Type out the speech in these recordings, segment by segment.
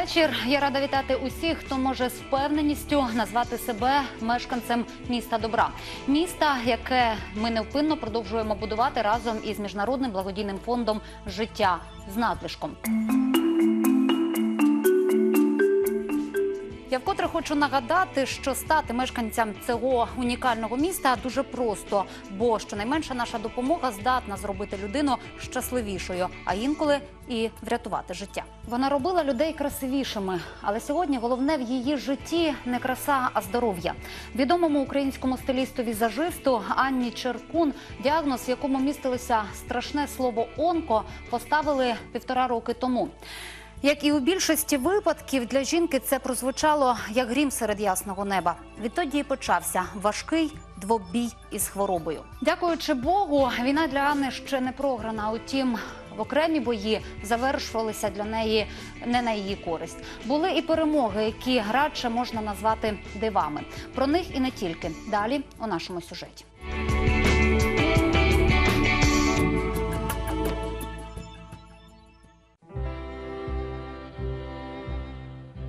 вечір. Я рада вітати усіх, хто може з впевненістю назвати себе мешканцем міста добра. Міста, яке ми невпинно продовжуємо будувати разом із міжнародним благодійним фондом життя з надлишком. Я вкотре хочу нагадати, що стати мешканцям цього унікального міста дуже просто, бо щонайменше наша допомога здатна зробити людину щасливішою, а інколи і врятувати життя. Вона робила людей красивішими, але сьогодні головне в її житті не краса, а здоров'я. Відомому українському стилісту-візажисту Анні Черкун, діагноз, в якому містилося страшне слово онко, поставили півтора роки тому. Як і у більшості випадків для жінки це прозвучало як грім серед ясного неба. Відтоді і почався важкий двобій із хворобою. Дякуючи Богу, війна для Анни ще не програна. Утім, окремі бої завершувалися для неї не на її користь. Були і перемоги, які радше можна назвати дивами. Про них і не тільки далі у нашому сюжеті.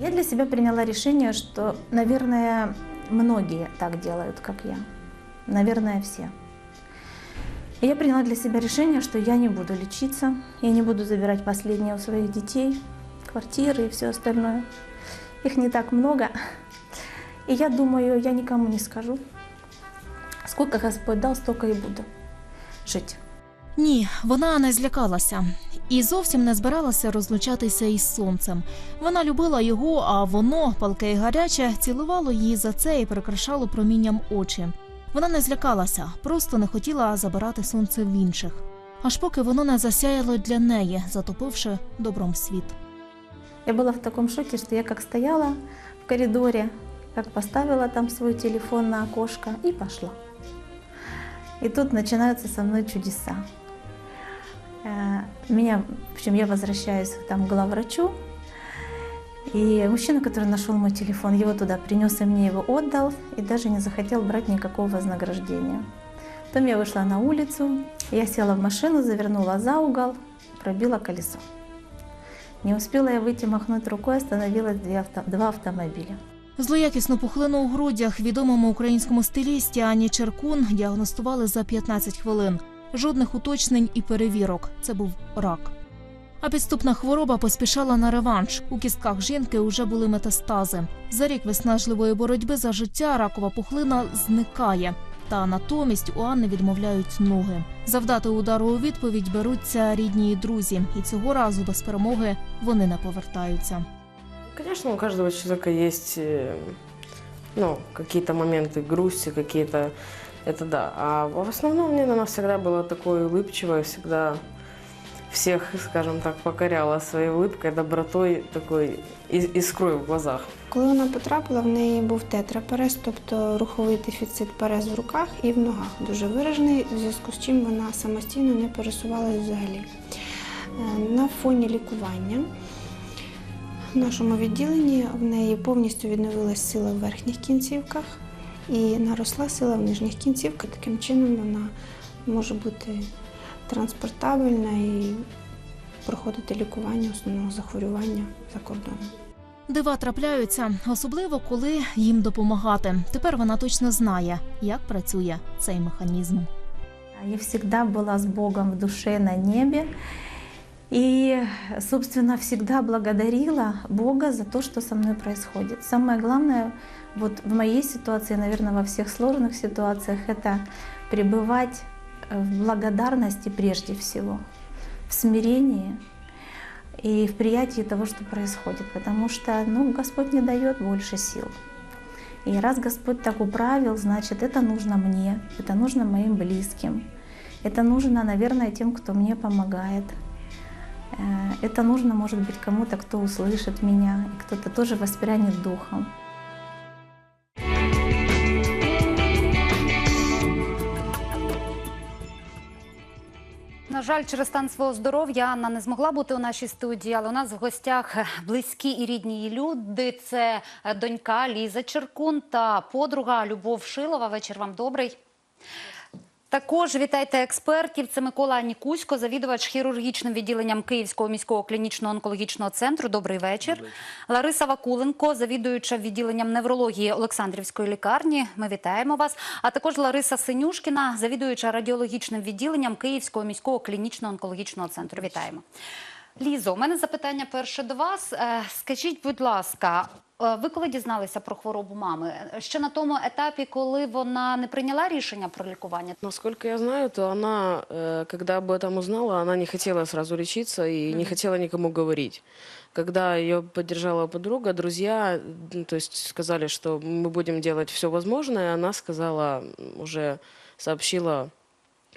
Я для себя приняла решение, что, наверное, многие так делают, как я. Наверное, все. И я приняла для себя решение, что я не буду лечиться, я не буду забирать последнее у своих детей, квартиры и все остальное. Их не так много. И я думаю, я никому не скажу. Сколько Господь дал, столько и буду жить. Ні, вона не злякалася і зовсім не збиралася розлучатися із сонцем. Вона любила його, а воно, палке й гаряче, цілувало її за це і прикрашало промінням очі. Вона не злякалася, просто не хотіла забирати сонце в інших. Аж поки воно не засяяло для неї, затопивши добром світ. Я была в таком шоке, что я как стояла в коридоре, как поставила там свой телефон на окошко и пошла. И тут начинаются со мной чудеса. Э, Меня, в общем, я возвращаюсь там к главврачу, и мужчина, который нашел мой телефон, его туда принес и мне его отдал, и даже не захотел брать никакого вознаграждения. Потом я вышла на улицу, я села в машину, завернула за угол, пробила колесо. Не успела я выйти махнуть рукой, остановилось две авто- два автомобиля. Злоякісну пухлину у грудях відомому українському стилісті Ані Черкун діагностували за 15 хвилин. Жодних уточнень і перевірок. Це був рак. А підступна хвороба поспішала на реванш. У кістках жінки вже були метастази. За рік виснажливої боротьби за життя ракова пухлина зникає. Та натомість у Анни відмовляють ноги. Завдати удару у відповідь беруться рідні і друзі, і цього разу без перемоги вони не повертаються. Конечно, у каждого человека есть э, ну, какие-то моменты грусти, какие-то, это да. А в основном мне она всегда была такой улыбчивой, всегда всех, скажем так, покоряла своей улыбкой, добротой, такой ис- искрой в глазах. Коли вона потрапила, в неї був тетрапарез, тобто руховий дефіцит парез в руках і в ногах дуже виражений, в зв'язку з чим вона самостійно не пересувалася взагалі. Е, На фоні лікування в нашому відділенні в неї повністю відновилась сила в верхніх кінцівках і наросла сила в нижніх кінцівках. Таким чином вона може бути транспортабельна і проходити лікування основного захворювання за кордоном. Дива трапляються, особливо коли їм допомагати. Тепер вона точно знає, як працює цей механізм. Я всегда была с Богом в душе на небе. И, собственно, всегда благодарила Бога за то, что со мной происходит. Самое главное вот в моей ситуации, наверное, во всех сложных ситуациях, это пребывать в благодарности прежде всего, в смирении и в приятии того, что происходит. Потому что ну, Господь не дает больше сил. И раз Господь так управил, значит, это нужно мне, это нужно моим близким, это нужно, наверное, тем, кто мне помогает. Э, Это нужно, может быть, кому-то, кто услышит меня, и кто-то тоже воспрянет духом. Жаль, через стан свого здоров'я Анна не змогла бути у нашій студії, але у нас в гостях близькі і рідні люди. Це донька Ліза Черкун та подруга Любов Шилова. Вечір вам добрий. Також вітайте експертів. Це Микола Нікусько, завідувач хірургічним відділенням Київського міського клінічного онкологічного центру. Добрий вечір. Лариса Вакуленко, завідуюча відділенням неврології Олександрівської лікарні. Ми вітаємо вас. А також Лариса Синюшкіна, завідуюча радіологічним відділенням Київського міського клінічного онкологічного центру. Вітаємо. Лізо, у мене запитання перше до вас. Е, Скажіть, будь ласка, е, ви коли дізналися про хворобу мами? Ще на тому етапі, коли вона не прийняла рішення про лікування? Насколько я знаю, то она, э, когда об этом узнала, она не хотела сразу лечиться и не хотела никому говорить. Когда ее поддержала подруга, друзья, м, то есть сказали, что мы будем делать все возможное, она сказала, м, уже сообщила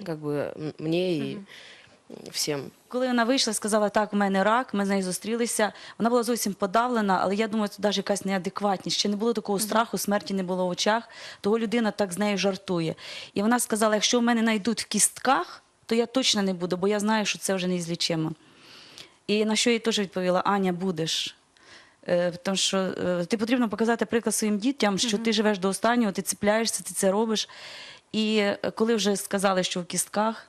как бы м, мне и всем. Коли вона вийшла, сказала, так, у мене рак, ми з нею зустрілися. Вона була зовсім подавлена, але я думаю, це навіть якась неадекватність. Ще не було такого страху, смерті не було в очах, того людина так з нею жартує. І вона сказала: якщо в мене знайдуть в кістках, то я точно не буду, бо я знаю, що це вже неізлічимо. І на що я їй теж відповіла: Аня, будеш. Е, Тому що е, ти потрібно показати приклад своїм дітям, що ти живеш до останнього, ти цепляєшся, ти це робиш. І е, коли вже сказали, що в кістках,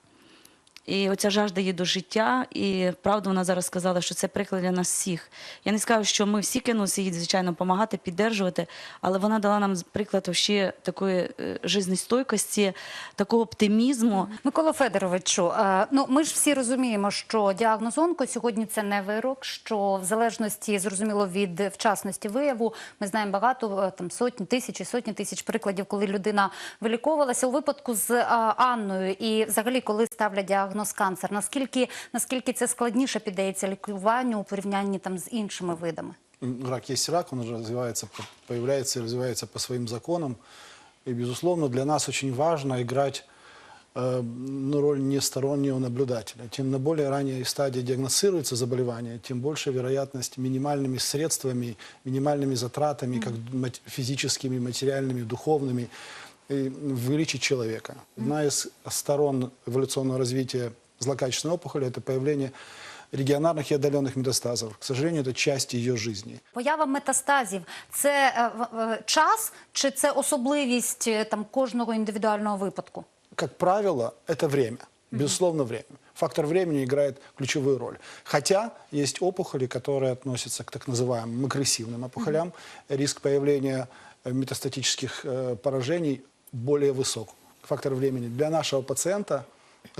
і оця жажда є до життя, і правда вона зараз сказала, що це приклад для нас всіх. Я не скажу, що ми всі кинулися їй, звичайно, допомагати, піддержувати, але вона дала нам приклад ще такої е, жизнестойкості, такого оптимізму. Микола Федоровичу, е, ну ми ж всі розуміємо, що діагноз онко сьогодні це не вирок. Що в залежності зрозуміло від вчасності вияву, ми знаємо багато е, там сотні тисяч і сотні тисяч прикладів, коли людина виліковувалася у випадку з Анною, і взагалі, коли ставлять діагноз канцер, наскільки наскільки це складніше піддається лікуванню у порівнянні там з іншими видами? М, рак есть рак, он развивается, по- появляется и развивается по своим законам. И, безусловно, для нас очень важно играть э, ну, роль не стороннего наблюдателя. Тем на более ранней стадии диагностируется заболевание, тем больше вероятность минимальными средствами, минимальными затратами, как мат- физическими, материальными, духовными, и вылечить человека. Одна из сторон эволюционного развития злокачественной опухоли – это появление регионарных и отдаленных метастазов. К сожалению, это часть ее жизни. Поява метастазів це е, в- е, час чи це особливість е, там кожного індивідуального випадку? Как правило, это время. Безусловно, время. Фактор времени играет ключевую роль. Хотя есть опухоли, которые относятся к так называемым агрессивным опухолям. Риск появления э, метастатических э, поражений более высок. Фактор времени для нашего пациента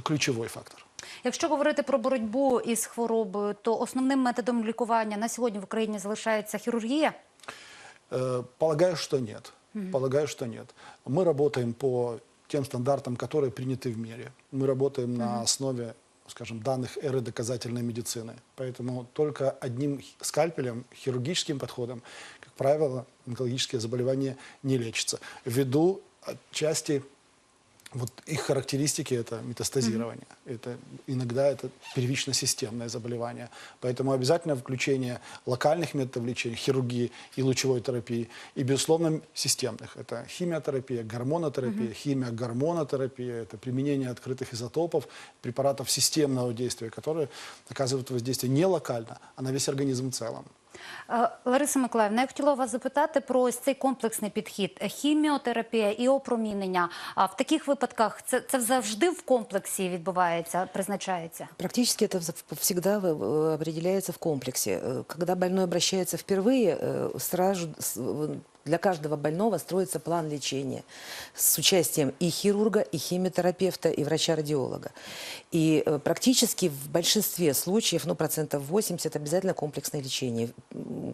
ключевой фактор. Якщо говорити про боротьбу із хворобою, то основним методом лікування на сьогодні в Україні залишається хірургія. Э, Полагаю, что нет. Полагаю, что нет. Мы работаем по тем стандартам, которые приняты в мире. Мы работаем на основе, скажем, данных эры доказательной медицины. Поэтому только одним х- скальпелем, хирургическим подходом, как правило, онкологические заболевания не лечатся. Ввиду отчасти вот их характеристики это метастазирование. Это иногда это первично-системное заболевание. Поэтому обязательно включение локальных методов лечения, хирургии и лучевой терапии, и, безусловно, системных. Это химиотерапия, гормонотерапия, химиогормонотерапия, это применение открытых изотопов, препаратов системного действия, которые оказывают воздействие не локально, а на весь организм в целом. Е, Лариса Миколаївна, я хотіла вас запитати про ось цей комплексний підхід: Е, хіміотерапія і опромінення. А в таких випадках це, це завжди в комплексі відбувається, призначається? Практически это вз- всегда э, определяется в комплексе. Э, Когда больной обращается впервые, э, сразу с- в- для каждого больного строится план лечения с участием и хирурга, и химиотерапевта, и врача-радиолога. И э, практически в большинстве случаев, ну, процентов 80, обязательно комплексное лечение.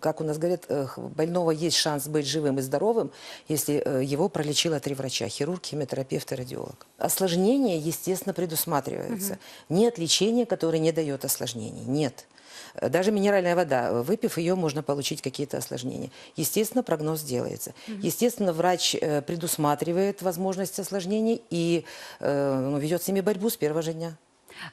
Как у нас говорят, э, больного есть шанс быть живым и здоровым, если э, его пролечило три врача – хирург, химиотерапевт и радиолог. Осложнения, естественно, предусматриваются. Нет лечения, которое не дает осложнений. Нет. Э, Даже минеральная вода, э, выпив ее, можно получить какие-то осложнения. Естественно, прогноз делается. Естественно, врач э, предусматривает возможность осложнений и э, ну, ведет с ними борьбу с первого же дня.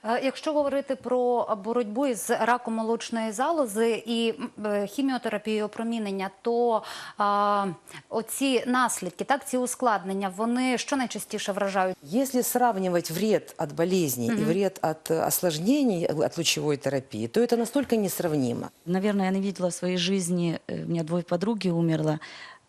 Е, Якщо говорити про боротьбу із раком молочної залози і м, е, хіміотерапію і опромінення, то а, оці наслідки, так ці ускладнення, вони що найчастіше вражають? Если сравнивать вред от болезней и вред от э, осложнений, э, от лучевой терапии, то это настолько несравнимо. Наверное, я не видела в своей жизни, э, у меня двое подруги умерло,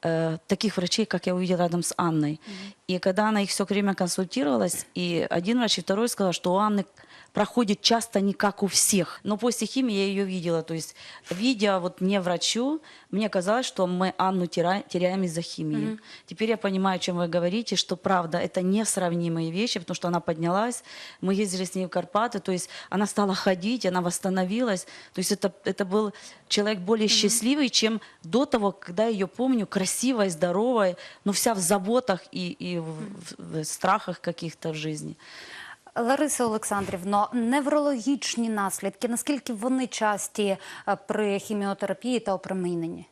э, таких врачей, как я увидела рядом с Анной. И когда она их все время консультировалась, и один врач, и второй сказал, что у Анны проходит часто не как у всех. Но после химии я ее видела. То есть, видя вот не врачу, мне казалось, что мы Анну теряем из-за химии. Теперь я понимаю, о чем вы говорите, что правда, это несравнимые вещи, потому что она поднялась, мы ездили с ней в Карпаты, то есть она стала ходить, она восстановилась. То есть это, это был человек более счастливый, чем до того, когда я ее помню, красивой, здоровой, но вся в заботах и, и в, в- в страхах каких-то в жизни. Лариса Олександрівно, неврологічні наслідки, наскільки вони часті е, при хіміотерапії та опроміненні?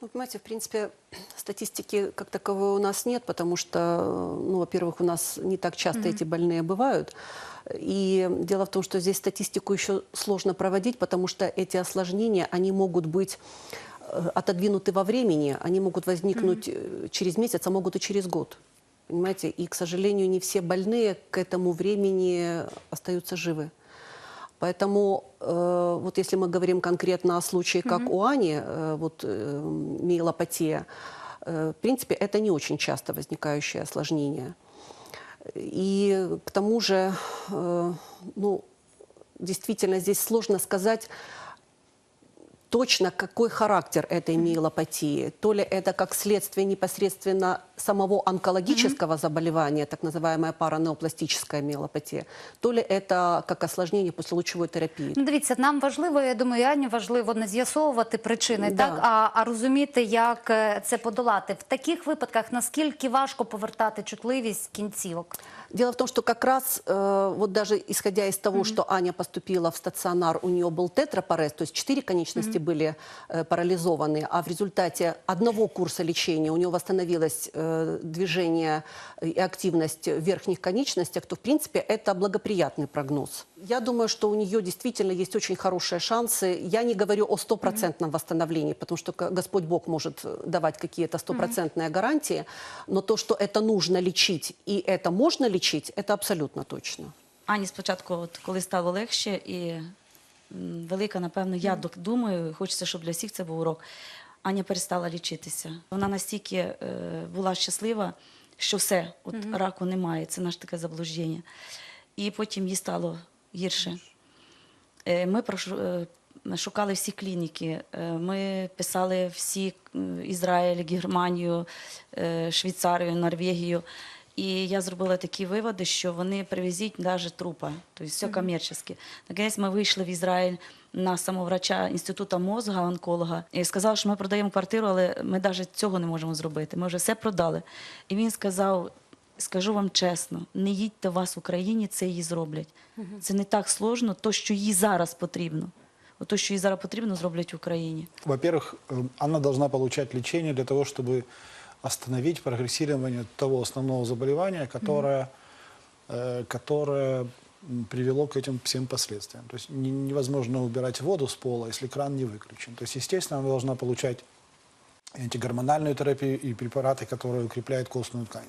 Ну, понимаете, в принципе, статистики как таковой у нас нет, потому что, ну, во-первых, у нас не так часто эти больные бывают. И дело в том, что здесь статистику еще сложно проводить, потому что эти осложнения, они могут быть э, отодвинуты во времени, они могут возникнуть э, через месяц, а могут и через год. Понимаете? И, к сожалению, не все больные к этому времени остаются живы. Поэтому э, вот если мы говорим конкретно о случае, как у Ани, э, вот э, миелопатия, э, в принципе, это не очень часто возникающее осложнение. И к тому же, э, ну, действительно, здесь сложно сказать точно, какой характер этой миелопатии. То ли это как следствие непосредственно самого онкологического заболевания, так называемая паранеопластическая миелопатия, то ли это как осложнение после лучевой терапии. Ну, дивіться, нам важливо, я думаю, і Ані важливо не з'ясовувати причини, Да. так а, а розуміти, як е, це подолати. В таких випадках наскільки важко повертати чутливість кінцівок? Дело в том, что как раз э, вот даже исходя из того, что Аня поступила в стационар, у нее был тетрапарез, то есть четыре конечности были э, парализованы, а в результате одного курса лечения у нее восстановилось э, движение и активность в верхних конечностях, то в принципе это благоприятный прогноз. Я думаю, что у нее действительно есть очень хорошие шансы. Я не говорю о стопроцентном восстановлении, потому что к- Господь Бог может э, давать какие-то стопроцентные гарантии, но то, что это нужно лечить и это можно лечить, это абсолютно точно. Ані спочатку, от, коли стало легше, і м, велика, напевно, я док- думаю, хочеться, щоб для всіх це був урок. Аня перестала лічитися. Вона настільки е, була щаслива, що все, от раку немає. Це наше таке заблуждення. І потім їй стало гірше. Е, Ми прошу- е, шукали всі клініки. Е, Ми писали всі Ізраїль, Германію, е, Швейцарію, Норвегію. І я зробила такі виводи, що вони привезіть навіть трупа, тобто все комерційне. Наконець ми вийшли в Ізраїль на самоврача інституту мозга, онколога, і сказав, що ми продаємо квартиру, але ми навіть цього не можемо зробити. Ми вже все продали. І він сказав: скажу вам чесно, не їдьте вас в Україні, це їй зроблять. Це не так сложно, то, що їй зараз потрібно. От то, що їй зараз потрібно, зроблять в Україні. Во-первых, э, она должна получать лечение для того, чтобы остановить прогрессирование того основного заболевания, которое, э, которое привело к этим всем последствиям. То есть не- невозможно убирать воду с пола, если кран не выключен. То есть, естественно, она должна получать антигормональную терапию и препараты, которые укрепляют костную ткань.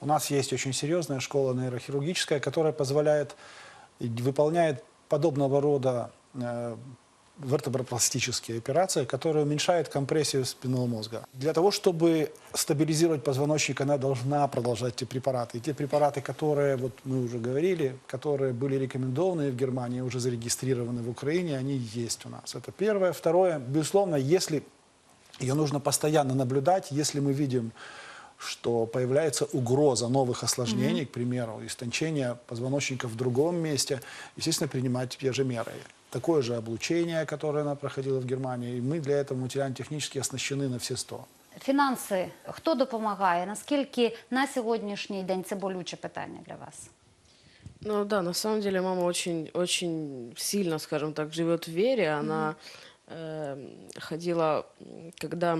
У нас есть очень серьезная школа нейрохирургическая, которая позволяет выполняет подобного рода э, вертебропластические операции, которые уменьшают компрессию спинного мозга. Для того, чтобы стабилизировать позвоночник, она должна продолжать эти препараты. И те препараты, которые, вот мы уже говорили, которые были рекомендованы в Германии, уже зарегистрированы в Украине, они есть у нас. Это первое. Второе, безусловно, если ее нужно постоянно наблюдать, если мы видим, что появляется угроза новых осложнений, к примеру, истончения позвоночника в другом месте, естественно, принимать те же меры Такое же облучение, которое она проходила в Германии, и мы для этого материально-технически оснащены на все сто. Фінанси хто допомагає? Наскільки на сьогоднішній день це болюче питання для вас? Ну да, на самом деле мама очень, очень сильно, скажем так, живет в вере. Она э, ходила, м, когда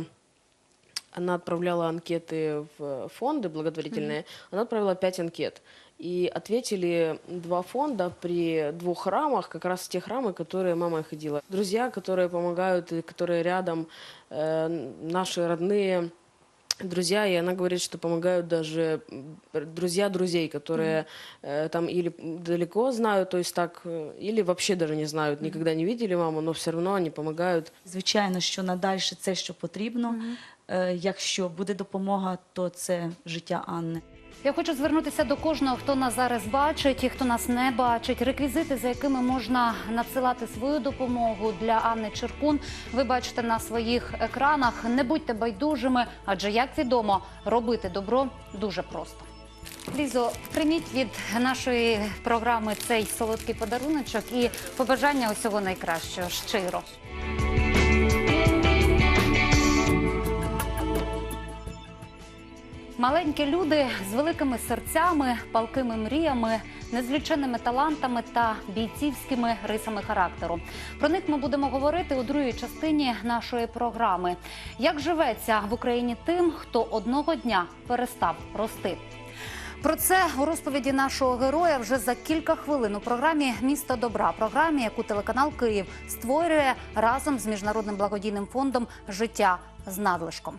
она отправляла анкеты в фонды благотворительные, она отправила пять анкет. И ответили два фонда при двух храмах, как раз те храмы, которые мама ходила. Друзья, которые помогают, и которые рядом, э, наши родные, друзья, и она говорит, что помогают даже м, друзья друзей, которые э, там или далеко знают, то есть так, э, или вообще даже не знают, никогда не видели маму, но все равно они помогают. Звичайно, що надальше це, що потрібно. Е, Якщо буде допомога, то це життя Анни. Я хочу звернутися до кожного, хто нас зараз бачить і хто нас не бачить. Реквізити, за якими можна надсилати свою допомогу для Анни Черкун, ви бачите на своїх екранах. Не будьте байдужими, адже як відомо, робити добро дуже просто. Лізо, прийміть від нашої програми цей солодкий подаруночок і побажання усього найкращого щиро. Маленькі люди з великими серцями, палкими мріями, незліченними талантами та бійцівськими рисами характеру. Про них ми будемо говорити у другій частині нашої програми. Як живеться в Україні тим, хто одного дня перестав рости? Про це у розповіді нашого героя вже за кілька хвилин у програмі Місто добра, програмі, яку телеканал Київ створює разом з міжнародним благодійним фондом Життя з надлишком.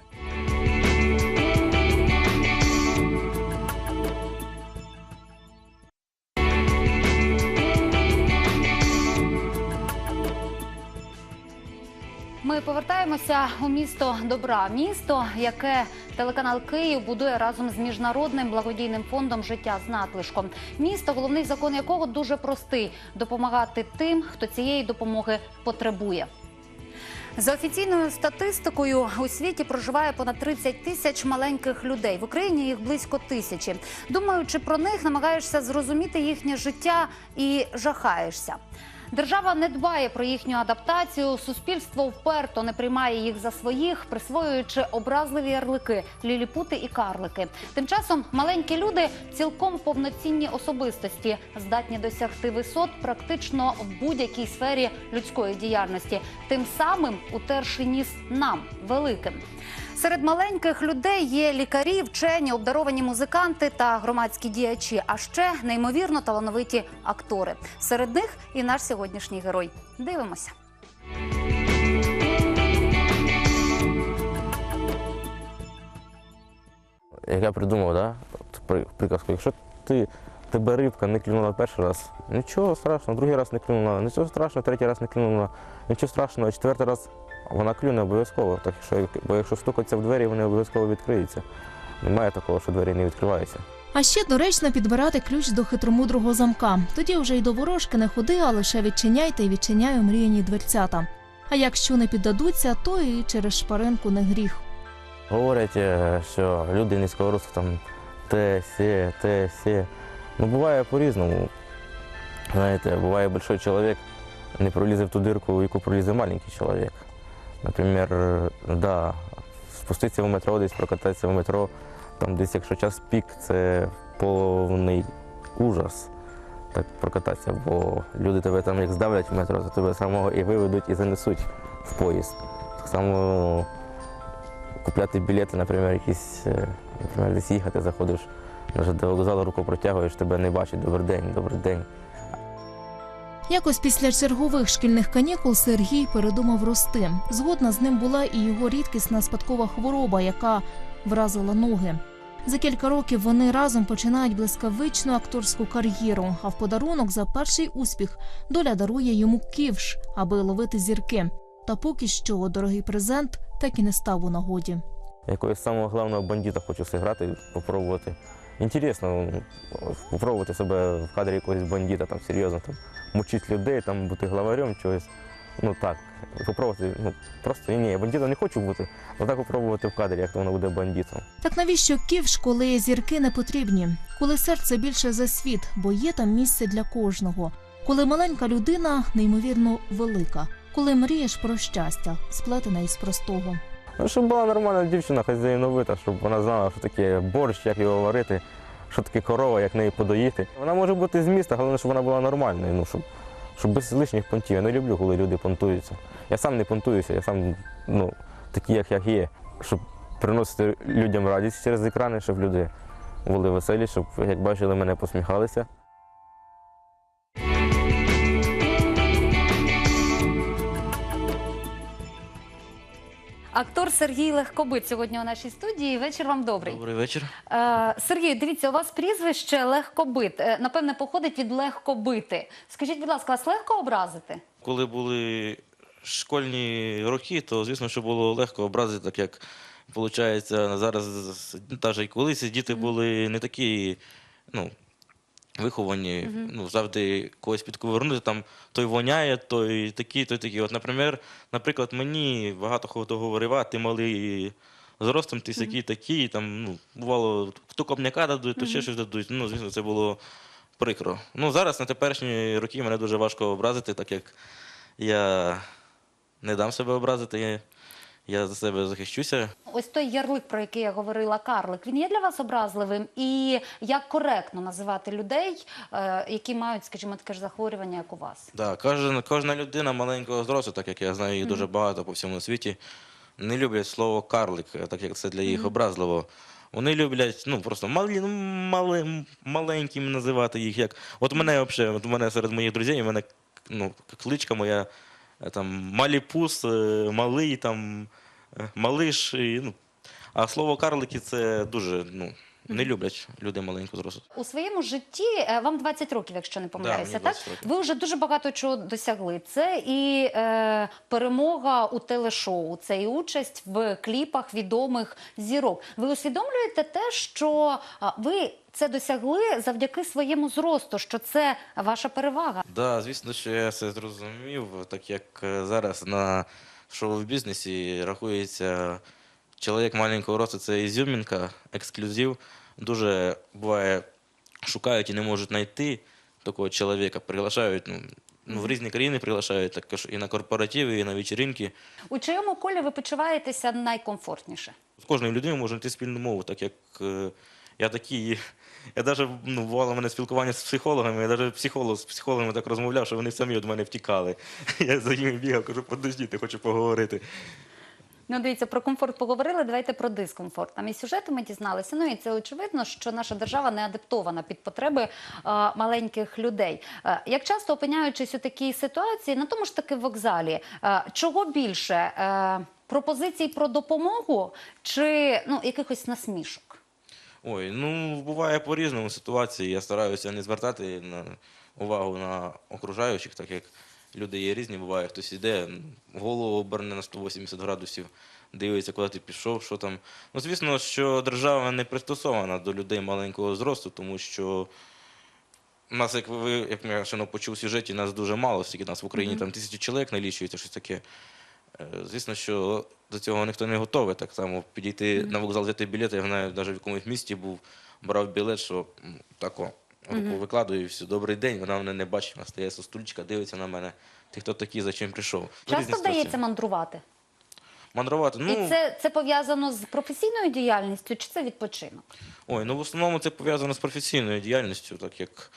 Ми повертаємося у місто добра, місто, яке телеканал Київ будує разом з міжнародним благодійним фондом життя з надлишком. Місто, головний закон якого дуже простий допомагати тим, хто цієї допомоги потребує. За офіційною статистикою у світі проживає понад 30 тисяч маленьких людей. В Україні їх близько тисячі. Думаючи про них, намагаєшся зрозуміти їхнє життя і жахаєшся. Держава не дбає про їхню адаптацію. Суспільство вперто не приймає їх за своїх, присвоюючи образливі ярлики, ліліпути і карлики. Тим часом маленькі люди цілком повноцінні особистості, здатні досягти висот практично в будь-якій сфері людської діяльності, тим самим утерши ніс нам великим. Серед маленьких людей є лікарі, вчені, обдаровані музиканти та громадські діячі, а ще неймовірно талановиті актори. Серед них і наш сьогоднішній герой. Дивимося. Як я придумав, да? приказку, якщо ти, тебе рибка не клюнула перший раз, нічого страшного, другий раз не клюнула, нічого страшного, третій раз не клюнула, нічого страшного, четвертий раз вона клюне обов'язково. Так що, бо якщо стукаться в двері, вони обов'язково відкриються. Немає такого, що двері не відкриваються. А ще доречно підбирати ключ до хитромудрого замка. Тоді вже й до ворожки не ходи, а лише відчиняйте і відчиняй мріяні дверцята. А якщо не піддадуться, то і через шпаринку не гріх. Говорять, е, що люди низького росту там те, сє, те, сє. Ну, буває по-різному. Знаєте, буває большой чоловік, не пролізе в ту дирку, в яку пролізе маленький чоловік. Наприклад, да, спуститися в метро, десь прокататися в метро, там десь, якщо час пік, це повний ужас. Так прокататися, бо люди тебе там як здавлять в метро, то тебе самого і виведуть, і занесуть в поїзд. Так само купляти білети, наприклад, якісь, е, наприклад, десь їхати, заходиш навіть до вокзалу, руку протягуєш, тебе не бачать. Добрий день, добрий день. Якось після чергових шкільних канікул Сергій передумав рости. Згодна з ним була і його рідкісна спадкова хвороба, яка вразила ноги. За кілька років вони разом починають блискавичну акторську кар'єру. А в подарунок за перший успіх доля дарує йому ківш, аби ловити зірки. Та поки що дорогий презент так і не став у нагоді. Якогось самого головного бандита хочу зіграти, попробувати. Інтересно, попробувати себе в кадрі якогось бандита, там серйозно там, мучити людей, там, бути главарем чогось. Ну так, попробувати. Ну, просто ні, я бандитом не хочу бути, але так попробувати в кадрі, як то воно буде бандитом. Так навіщо ківш, коли зірки не потрібні? Коли серце більше за світ, бо є там місце для кожного. Коли маленька людина неймовірно велика, коли мрієш про щастя, сплетене із простого. Ну, щоб була нормальна дівчина, хазяїновита, щоб вона знала, що таке борщ, як його варити, що таке корова, як неї подоїти. Вона може бути з міста, головне, щоб вона була нормальною, ну, щоб, щоб без лишніх понтів. Я не люблю, коли люди понтуються. Я сам не понтуюся, я сам ну, такий, як я є, щоб приносити людям радість через екрани, щоб люди були веселі, щоб, як бачили, мене посміхалися. Актор Сергій Легкобит сьогодні у нашій студії. Вечір вам добрий. Добрий вечір. Е, Сергій, дивіться, у вас прізвище Легкобит. Е, Напевне, походить від легкобити. Скажіть, будь ласка, вас легко образити? Коли були школьні роки, то звісно, що було легко образити, так як виходить, зараз навіть і колись діти були не такі, ну. Виховані, ну, завжди когось підковернути, там той воняє, той такий, той такий. От, наприклад, наприклад, мені багато хто говорив, а ти малий зростом, ти сякий такий, там, ну, бувало, то копняка дадуть, то ще щось дадуть. Ну, звісно, це було прикро. Ну, зараз на теперішні роки мене дуже важко образити, так як я не дам себе образити, я, за себе захищуся. Ось той ярлик, про який я говорила, карлик, він є для вас образливим? І як коректно називати людей, е, які мають, скажімо, таке ж захворювання, як у вас? Да, кожна, кожна людина маленького зросту, так як я знаю їх дуже багато по всьому світі, не люблять слово карлик, так як це для їх образливо. Вони люблять ну, просто малі, ну, мали, маленькими називати їх. Як... От мене взагалі, от мене серед моїх друзів, у мене ну, кличка моя е, там, маліпус, е, малий, там, е, малиш. І, ну, а слово карлики це дуже ну, не люблять люди маленького зросту. У своєму житті е, вам 20 років, якщо не помиляюся, мені так 20 років. ви вже дуже багато чого досягли. Це і е, перемога у телешоу, це і участь в кліпах відомих зірок. Ви усвідомлюєте те, що а, ви це досягли завдяки своєму зросту, що це ваша перевага. Да, звісно, що я це зрозумів, так як е, зараз на шоу-бізнесі рахується чоловік маленького росту це ізюмінка, ексклюзив. Дуже буває, шукають і не можуть знайти такого чоловіка. Приглашають ну, ну, в різні країни приглашають, також і на корпоративи, і на вечіринки. У чиєму колі ви почуваєтеся найкомфортніше? З кожною людиною можна знайти спільну мову, так як е, я такий. Я навіть ну, бувало в мене спілкування з психологами, я навіть психолог, з психологами так розмовляв, що вони самі від мене втікали. Я за ними бігав, кажу, подождіть, я хочу поговорити. Ну, дивіться, про комфорт поговорили. Давайте про дискомфорт. Там і сюжети ми дізналися. Ну і це очевидно, що наша держава не адаптована під потреби е, маленьких людей. Е, як часто опиняючись у такій ситуації, на тому ж таки вокзалі, е, чого більше е, пропозицій про допомогу чи ну якихось насмішок? Ой, ну буває по-різному ситуації. Я стараюся не звертати на увагу на окружаючих, так як люди є різні, буває, хтось іде, голову оберне на 180 градусів, дивиться, куди ти пішов, що там. Ну, звісно, що держава не пристосована до людей маленького зросту, тому що у нас, як ви, як я ще почув у сюжеті, нас дуже мало, скільки нас в Україні там тисячі чоловік налічується, щось таке. Е, Звісно, що до цього ніхто не готовий. Так само підійти на вокзал, взяти білет. Я знаю, навіть в якомусь місті був, брав білет, що тако, руку викладую, і все, добрий день. Вона мене не бачить, вона стає зі стульчика, дивиться на мене. Ти хто такий, за чим прийшов? Ну, Часто вдається мандрувати, мандрувати. Ну, і це, це пов'язано з професійною діяльністю, чи це відпочинок? Ой, ну в основному це пов'язано з професійною діяльністю, так як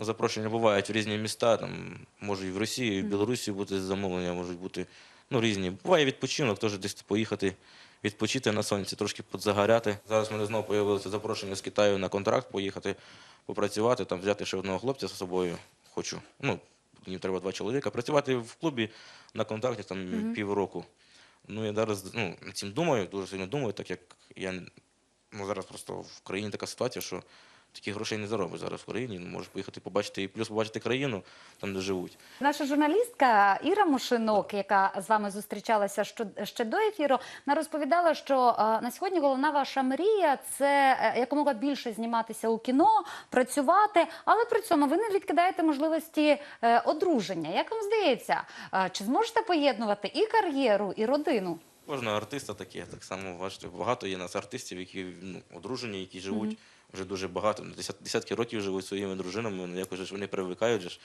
запрошення бувають в різні міста, там може і в Росії, і в Білорусі бути замовлення, можуть бути ну, різні. Буває відпочинок, теж десь поїхати, відпочити на сонці, трошки подзагоряти. Зараз в мене знову з'явилося запрошення з Китаю на контракт, поїхати попрацювати, там взяти ще одного хлопця з собою. Хочу. Ну, мені треба два чоловіка. Працювати в клубі на контракті там півроку. Ну, я зараз ну, цим думаю, дуже сильно думаю, так як я ну, зараз просто в країні така ситуація, що таких грошей не заробиш зараз в країні. Ну, Можеш поїхати побачити і плюс побачити країну, там, де живуть. Наша журналістка Іра Мушинок, яка з вами зустрічалася що- ще до ефіру, вона розповідала, що е, на сьогодні головна ваша мрія це е, якомога більше зніматися у кіно, працювати, але при цьому ви не відкидаєте можливості е, одруження. Як вам здається, чи зможете поєднувати і кар'єру, і родину? Кожного артиста таке, так само бачите, багато є нас артистів, які ну, одружені, які живуть вже дуже багато, ну, десятки років живуть своїми дружинами, ну якось ж вони привикають, ж,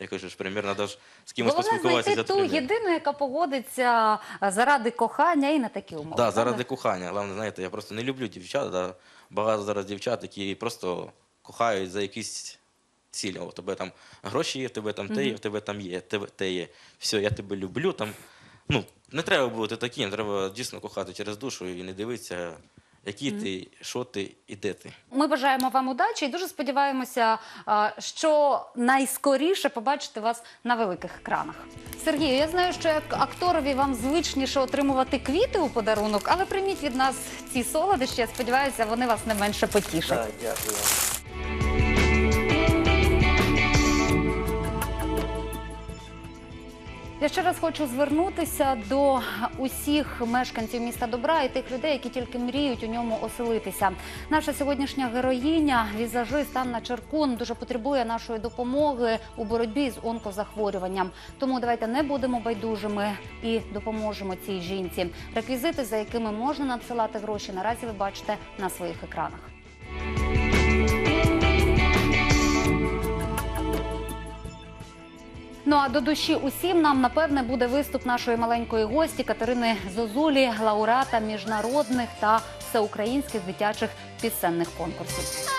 якось ж примірно навіть з кимось Головне поспілкуватися. знайти ту примір. єдину, яка погодиться заради кохання і на такі умови. Да, правда? заради кохання. Головне, знаєте, я просто не люблю дівчат. Да. Багато зараз дівчат, які просто кохають за якісь цілі. У тебе там гроші є, в тебе там те є, в тебе там є, тебе те є. Все, я тебе люблю. Там, ну, не треба бути таким, треба дійсно кохати через душу і не дивитися, який ти, що ти і де ти. Ми бажаємо вам удачі і дуже сподіваємося, що найскоріше побачити вас на великих екранах. Сергію, я знаю, що як акторові вам звичніше отримувати квіти у подарунок, але прийміть від нас ці солодощі. Я сподіваюся, вони вас не менше потішать. дякую. Я ще раз хочу звернутися до усіх мешканців міста добра і тих людей, які тільки мріють у ньому оселитися. Наша сьогоднішня героїня, візажист Анна Черкун, дуже потребує нашої допомоги у боротьбі з онкозахворюванням. Тому давайте не будемо байдужими і допоможемо цій жінці. Реквізити, за якими можна надсилати гроші, наразі ви бачите на своїх екранах. Ну а до душі усім нам напевне буде виступ нашої маленької гості Катерини Зозулі, лауреата міжнародних та всеукраїнських дитячих пісенних конкурсів.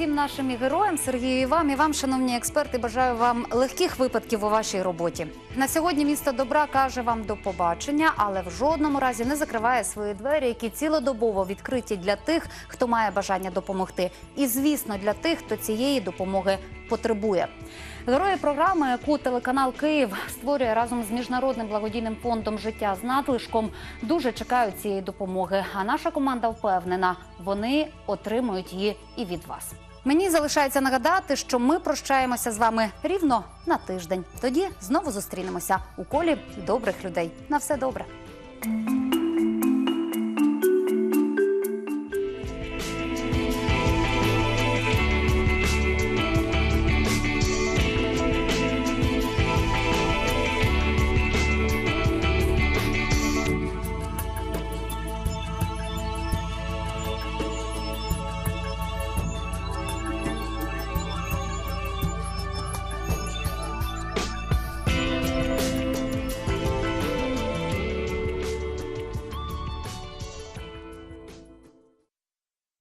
Всім нашим героям Сергію і вам і вам, шановні експерти. Бажаю вам легких випадків у вашій роботі. На сьогодні місто добра каже вам до побачення, але в жодному разі не закриває свої двері, які цілодобово відкриті для тих, хто має бажання допомогти, і звісно для тих, хто цієї допомоги потребує. Герої програми, яку телеканал Київ створює разом з міжнародним благодійним фондом життя з надлишком, дуже чекають цієї допомоги. А наша команда впевнена, вони отримують її і від вас. Мені залишається нагадати, що ми прощаємося з вами рівно на тиждень. Тоді знову зустрінемося у колі добрих людей. На все добре.